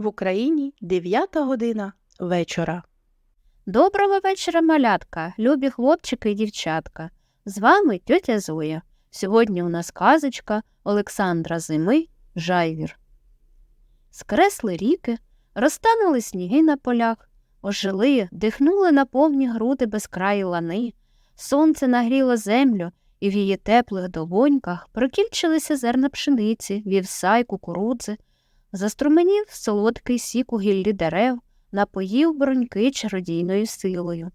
В Україні 9 година вечора. Доброго вечора, малятка, любі хлопчики і дівчатка. З вами тьотя Зоя. Сьогодні у нас казочка Олександра Зими Жайвір. Скресли ріки, розтанули сніги на полях, ожили, дихнули на повні груди безкраї лани, сонце нагріло землю, і в її теплих долоньках прокільчилися зерна пшениці, вівса й кукурудзи, заструменів солодкий сік у гіллі дерев, напоїв броньки чародійною силою.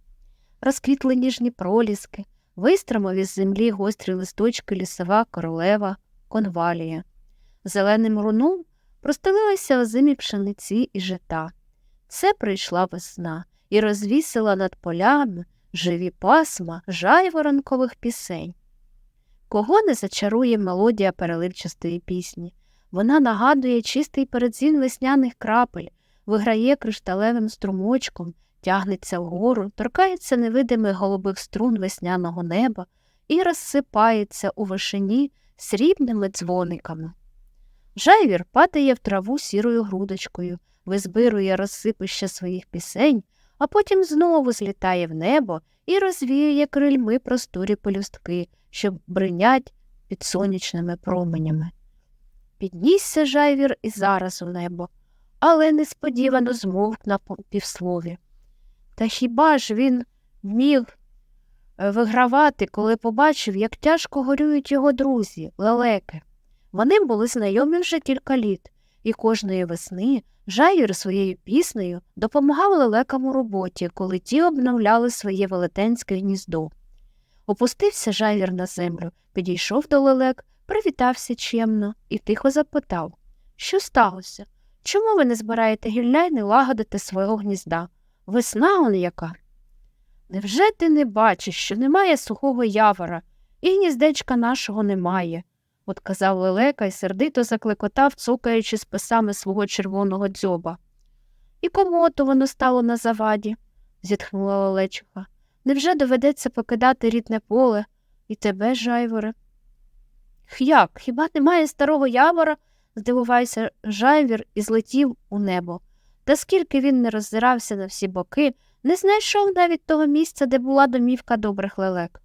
Розквітли ніжні проліски, вистромив із землі гострі листочки лісова королева, конвалія. Зеленим руном простелилися озимі пшениці і жита. Це прийшла весна і розвісила над полями живі пасма жайворонкових пісень. Кого не зачарує мелодія переливчастої пісні? Вона нагадує чистий передзвін весняних крапель, виграє кришталевим струмочком, тягнеться вгору, торкається невидимих голубих струн весняного неба і розсипається у вишині срібними дзвониками. Жайвір падає в траву сірою грудочкою, визбирує розсипище своїх пісень, а потім знову злітає в небо і розвіює крильми просторі пелюстки, що бринять під сонячними променями. Піднісся жайвір і зараз у небо, але несподівано змовк на півслові. Та хіба ж він міг е, вигравати, коли побачив, як тяжко горюють його друзі, лелеки? Вони були знайомі вже кілька літ, і кожної весни жайвір своєю піснею допомагав лелекам у роботі, коли ті обновляли своє велетенське гніздо. Опустився жайвір на землю, підійшов до лелек, привітався чемно і тихо запитав Що сталося? Чому ви не збираєте гілля й не лагодите свого гнізда? Весна он яка. Невже ти не бачиш, що немає сухого явора, і гніздечка нашого немає? отказав лелека і сердито закликотав, цукаючи списами свого червоного дзьоба. І кому ото воно стало на заваді? зітхнула Лелечиха. Невже доведеться покидати рідне поле і тебе, жайворе? Як? Хіба немає старого явора? здивувався жайвір і злетів у небо. Та скільки він не роззирався на всі боки, не знайшов навіть того місця, де була домівка добрих лелек.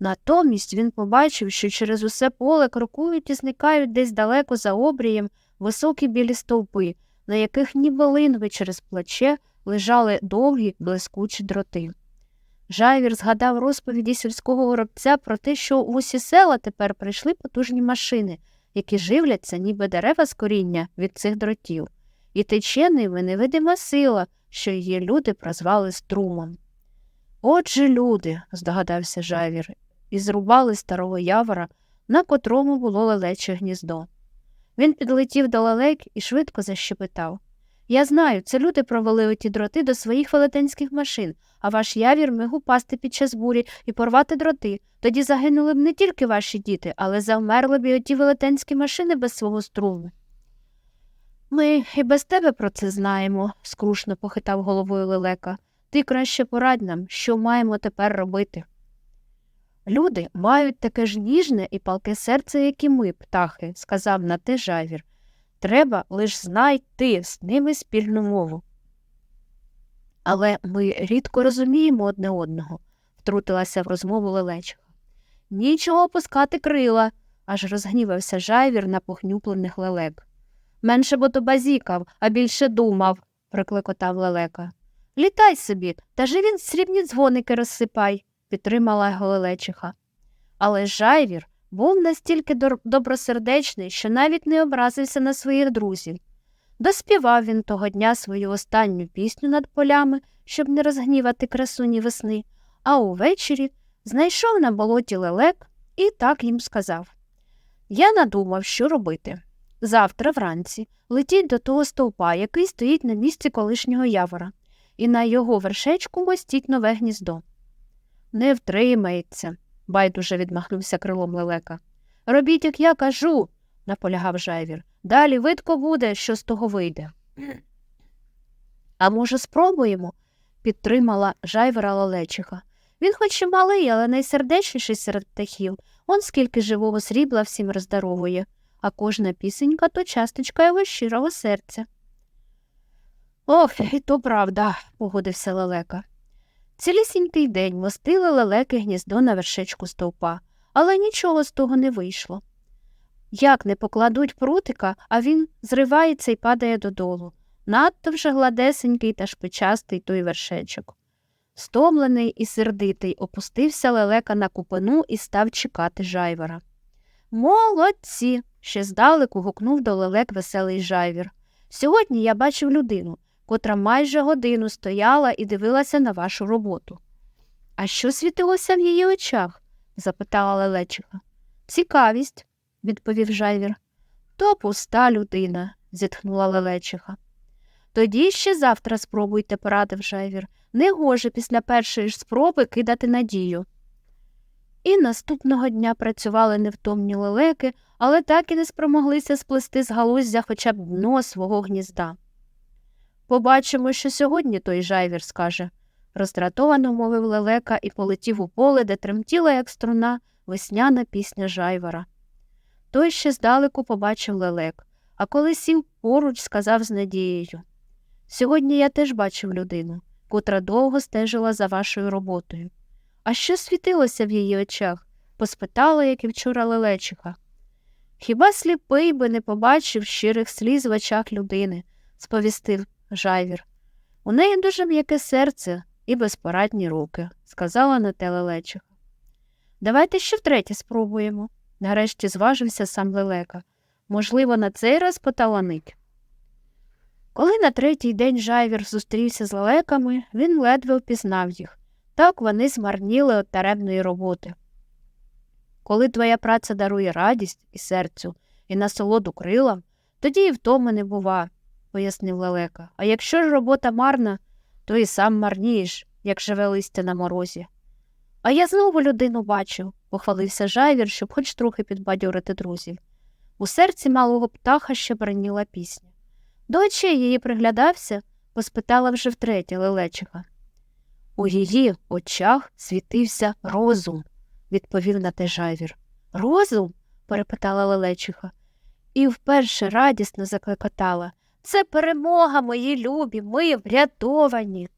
Натомість він побачив, що через усе поле крокують і зникають десь далеко за обрієм високі білі стовпи, на яких ніби линви через плече лежали довгі блискучі дроти. Жайвір згадав розповіді сільського горобця про те, що у усі села тепер прийшли потужні машини, які живляться, ніби дерева з коріння від цих дротів, і тече ними невидима сила, що її люди прозвали струмом. Отже, люди, здогадався жайвір, і зрубали старого явора, на котрому було лелече гніздо. Він підлетів до лелек і швидко защепитав. Я знаю, це люди провели оті дроти до своїх велетенських машин, а ваш явір міг упасти під час бурі і порвати дроти. Тоді загинули б не тільки ваші діти, але завмерли б і оті велетенські машини без свого струму. Ми і без тебе про це знаємо, скрушно похитав головою лелека. Ти краще порадь нам, що маємо тепер робити. Люди мають таке ж ніжне і палке серце, як і ми, птахи, сказав на те жавір. Треба лиш знайти з ними спільну мову. Але ми рідко розуміємо одне одного, втрутилася в розмову лелечка. Нічого опускати крила, аж розгнівався жайвір на похнюплених лелек. Менше бо то базікав, а більше думав, прикликотав лелека. Літай собі, та же він срібні дзвоники розсипай, підтримала його лелечиха. Але жайвір був настільки добросердечний, що навіть не образився на своїх друзів. Доспівав він того дня свою останню пісню над полями, щоб не розгнівати красуні весни, а увечері знайшов на болоті лелек і так їм сказав Я надумав, що робити. Завтра вранці летіть до того стовпа, який стоїть на місці колишнього явора, і на його вершечку мостіть нове гніздо. Не втримається, байдуже відмахнувся крилом лелека. Робіть, як я кажу, наполягав жайвір. Далі видко буде, що з того вийде. А може, спробуємо? підтримала жайвера лелечиха. Він хоч і малий, але найсердечніший серед птахів. Он скільки живого срібла всім роздаровує, а кожна пісенька то часточка його щирого серця. Ох, і то правда, погодився лелека. Цілісінький день мостили лелеки гніздо на вершечку стовпа, але нічого з того не вийшло. Як не покладуть прутика, а він зривається і падає додолу. Надто вже гладесенький та шпичастий той вершечок. Стомлений і сердитий опустився лелека на купину і став чекати жайвера. Молодці. ще здалеку гукнув до лелек веселий жайвір. Сьогодні я бачив людину, котра майже годину стояла і дивилася на вашу роботу. А що світилося в її очах? запитала лелечиха. Цікавість, відповів жайвір. То пуста людина, зітхнула лелечиха. Тоді ще завтра спробуйте, порадив жайвір. Негоже після першої ж спроби кидати надію. І наступного дня працювали невтомні лелеки, але так і не спромоглися сплести з галуздя хоча б дно свого гнізда. Побачимо, що сьогодні той жайвір скаже, роздратовано мовив лелека і полетів у поле, де тремтіла, як струна, весняна пісня жайвара. Той ще здалеку побачив лелек, а коли сів поруч, сказав з надією Сьогодні я теж бачив людину, котра довго стежила за вашою роботою. А що світилося в її очах? поспитала, як і вчора лелечиха. Хіба сліпий би не побачив щирих сліз в очах людини, сповістив жайвір. У неї дуже м'яке серце і безпорадні руки, сказала на те лелечиха. Давайте ще втретє спробуємо. Нарешті зважився сам лелека. Можливо, на цей раз поталанить. Коли на третій день жайвір зустрівся з лелеками, він ледве впізнав їх. Так вони змарніли від таремної роботи. Коли твоя праця дарує радість і серцю, і насолоду крилам, тоді і втоми не бува, пояснив лелека. А якщо ж робота марна, то і сам марнієш, як живе листя на морозі. А я знову людину бачив, похвалився жайвір, щоб хоч трохи підбадьорити друзів. У серці малого птаха ще браніла пісня. До очей її приглядався, поспитала вже втретє лелечиха. У її очах світився розум, відповів на те жайвір. Розум? перепитала лелечиха, і вперше радісно заклекотала. Це перемога, мої любі, ми врятовані.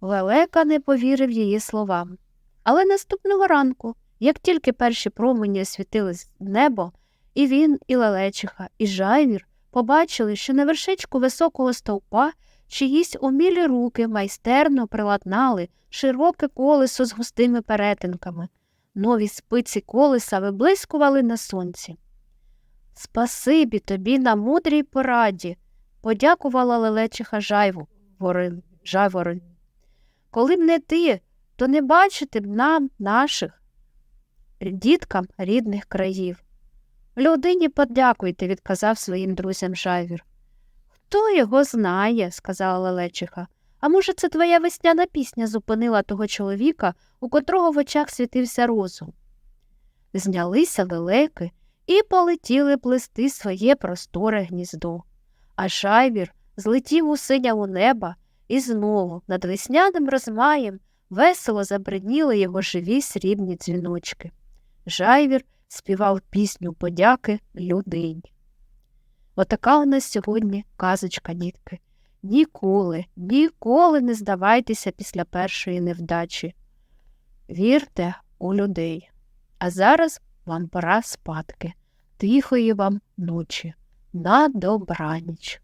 Лелека не повірив її словам. Але наступного ранку, як тільки перші промені освітились в небо, і він, і лелечиха, і жайвір побачили, що на вершечку високого стовпа чиїсь умілі руки майстерно приладнали широке колесо з густими перетинками. Нові спиці колеса виблискували на сонці. Спасибі тобі на мудрій пораді, подякувала лелечиха жайву, ворин, жайворин. Коли б не ти, то не бачити б нам, наших, діткам рідних країв. Людині подякуйте, відказав своїм друзям жайвір. Хто його знає, сказала лелечиха. А може, це твоя весняна пісня зупинила того чоловіка, у котрого в очах світився розум. Знялися лелеки і полетіли плести своє просторе гніздо. А жайвір злетів у синяву неба і знову над весняним розмаєм весело забридніли його живі срібні дзвіночки. Жайвір співав пісню подяки людині. Отака у нас сьогодні казочка, дітки. Ніколи, ніколи не здавайтеся після першої невдачі. Вірте у людей. А зараз вам пора спадки. Тихої вам ночі. На добраніч.